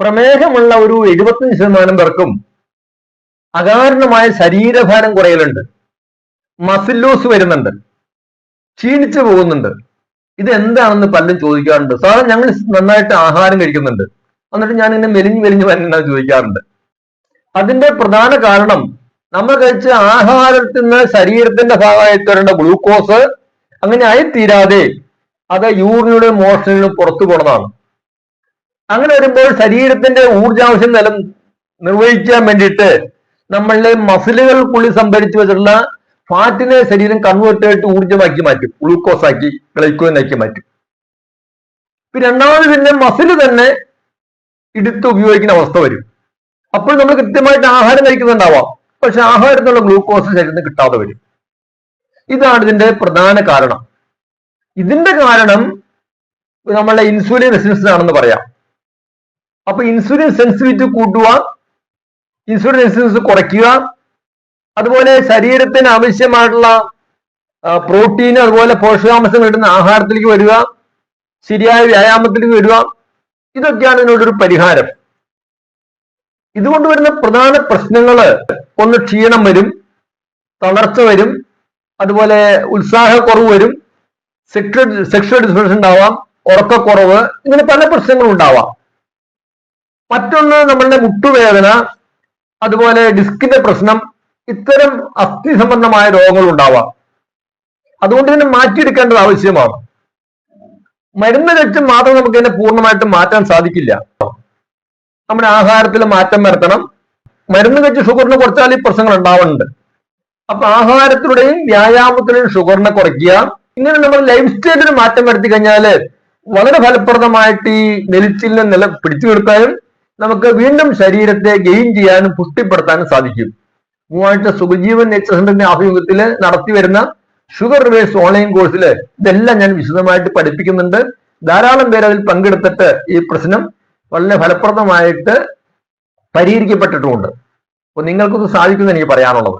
പ്രമേഹമുള്ള ഒരു എഴുപത്തഞ്ച് ശതമാനം പേർക്കും അകാരണമായ ശരീരഭാരം കുറയലുണ്ട്. മസിൽ വരുന്നുണ്ട്. ക്ഷീണിച്ചു പോകുന്നുണ്ട്. ഇത് എന്താണെന്ന് പലരും ചോദിക്കാറുണ്ട്. സാർ ഞങ്ങൾ നന്നായിട്ട് ആഹാരം കഴിക്കുന്നുണ്ട്. എന്നിട്ട് ഞാൻ ഇങ്ങനെ മെലിഞ്ഞു മെലിഞ്ഞു വരുന്ന ചോദിക്കാറുണ്ട്. അതിന്റെ പ്രധാന കാരണം നമ്മൾ കഴിച്ച ആഹാരത്തിൽ നിന്ന് ശരീരത്തിന്റെ ഭാഗമായിട്ട് വരേണ്ട ഗ്ലൂക്കോസ് അങ്ങനെ ആയിത്തീരാതെ അത് യൂറിനിലൂടെ മോഷനിലും പുറത്തു പോണതാണ്. അങ്ങനെ വരുമ്പോൾ ശരീരത്തിന്റെ ഊർജാവശ്യം നില നിർവഹിക്കാൻ വേണ്ടിയിട്ട് നമ്മളുടെ മസിലുകൾക്കുള്ളിൽ സംഭരിച്ചു വെച്ചിട്ടുള്ള ഫാറ്റിനെ ശരീരം കൺവേർട്ട് ആയിട്ട് ഊർജമാക്കി മാറ്റും. ഗ്ലൂക്കോസ് ആക്കി ഗ്ലൈക്കോൻ ആക്കി മാറ്റും. പിന്നെ രണ്ടാമത് പിന്നെ മസിൽ തന്നെ എടുത്ത് ഉപയോഗിക്കുന്ന അവസ്ഥ വരും. അപ്പോൾ നമ്മൾ കൃത്യമായിട്ട് ആഹാരം കഴിക്കുന്നുണ്ടാവാം. പക്ഷെ ആഹാരത്തിനുള്ള ഗ്ലൂക്കോസ് ശരീരത്തിന് കിട്ടാതെ വരും. ഇതാണ് ഇതിന്റെ പ്രധാന കാരണം. ഇതിന്റെ കാരണം നമ്മളുടെ ഇൻസുലിൻ റെസിസ്റ്റൻസ് ആണെന്ന് പറയാം. അപ്പൊ ഇൻസുലിൻ സെൻസിറ്റിവിറ്റി കൂട്ടുക ഇൻസുലിൻ സെൻസിറ്റിവിറ്റി കുറയ്ക്കുക. അതുപോലെ ശരീരത്തിന് ആവശ്യമായിട്ടുള്ള പ്രോട്ടീൻ അതുപോലെ പോഷകാംശങ്ങൾ കിട്ടുന്ന ആഹാരത്തിലേക്ക് വരിക ശരിയായ വ്യായാമത്തിലേക്ക് വരിക. ഇതൊക്കെയാണ് ഇതിനോടൊരു പരിഹാരം. ഇതുകൊണ്ട് വരുന്ന പ്രധാന പ്രശ്നങ്ങൾ ഒന്ന് ക്ഷീണം വരും തളർച്ച വരും അതുപോലെ ഉത്സാഹക്കുറവ് വരും സെക്ഷൽ സെക്ഷൽ ഡിസ്ഫങ്ഷൻ ഉണ്ടാവാം ഉറക്കക്കുറവ് ഇങ്ങനെ പല പ്രശ്നങ്ങളും ഉണ്ടാവാം. മറ്റൊന്ന് നമ്മളുടെ മുട്ടുവേദന അതുപോലെ ഡിസ്കിന്റെ പ്രശ്നം ഇത്തരം അസ്ഥി സംബന്ധമായ രോഗങ്ങൾ ഉണ്ടാവാം. അതുകൊണ്ട് തന്നെ മാറ്റിയെടുക്കേണ്ടത് ആവശ്യമാണ്. മരുന്ന് കഴിച്ച് മാത്രം നമുക്ക് ഇതിനെ പൂർണമായിട്ടും മാറ്റാൻ സാധിക്കില്ല. നമ്മുടെ ആഹാരത്തിൽ മാറ്റം വരുത്തണം. മരുന്ന് കഴിച്ച് ഷുഗറിനെ കുറച്ചാൽ ഈ പ്രശ്നങ്ങൾ ഉണ്ടാവുന്നുണ്ട്. അപ്പൊ ആഹാരത്തിലൂടെയും വ്യായാമത്തിലൂടെയും ഷുഗറിനെ കുറയ്ക്കുക. ഇങ്ങനെ നമ്മൾ ലൈഫ് സ്റ്റൈലിന് മാറ്റം വരുത്തി കഴിഞ്ഞാൽ വളരെ ഫലപ്രദമായിട്ട് ഈ നെലിച്ചിലിനെ നില പിടിച്ചു നിർത്താനും നമുക്ക് വീണ്ടും ശരീരത്തെ ഗെയിൻ ചെയ്യാനും പുഷ്ടിപ്പെടുത്താനും സാധിക്കും. മൂവാഴ്ച സുഖജീവൻ നേച്ചർ സെന്ററിന്റെ ആഭിമുഖ്യത്തിൽ നടത്തി വരുന്ന ഷുഗർ റിവേഴ്സ് ഓൺലൈൻ കോഴ്സിൽ ഇതെല്ലാം ഞാൻ വിശദമായിട്ട് പഠിപ്പിക്കുന്നുണ്ട്. ധാരാളം പേര് അതിൽ പങ്കെടുത്തിട്ട് ഈ പ്രശ്നം വളരെ ഫലപ്രദമായിട്ട് പരിഹരിക്കപ്പെട്ടിട്ടുമുണ്ട്. അപ്പൊ നിങ്ങൾക്കൊന്ന് സാധിക്കുമെന്ന് എനിക്ക് പറയാനുള്ളത്.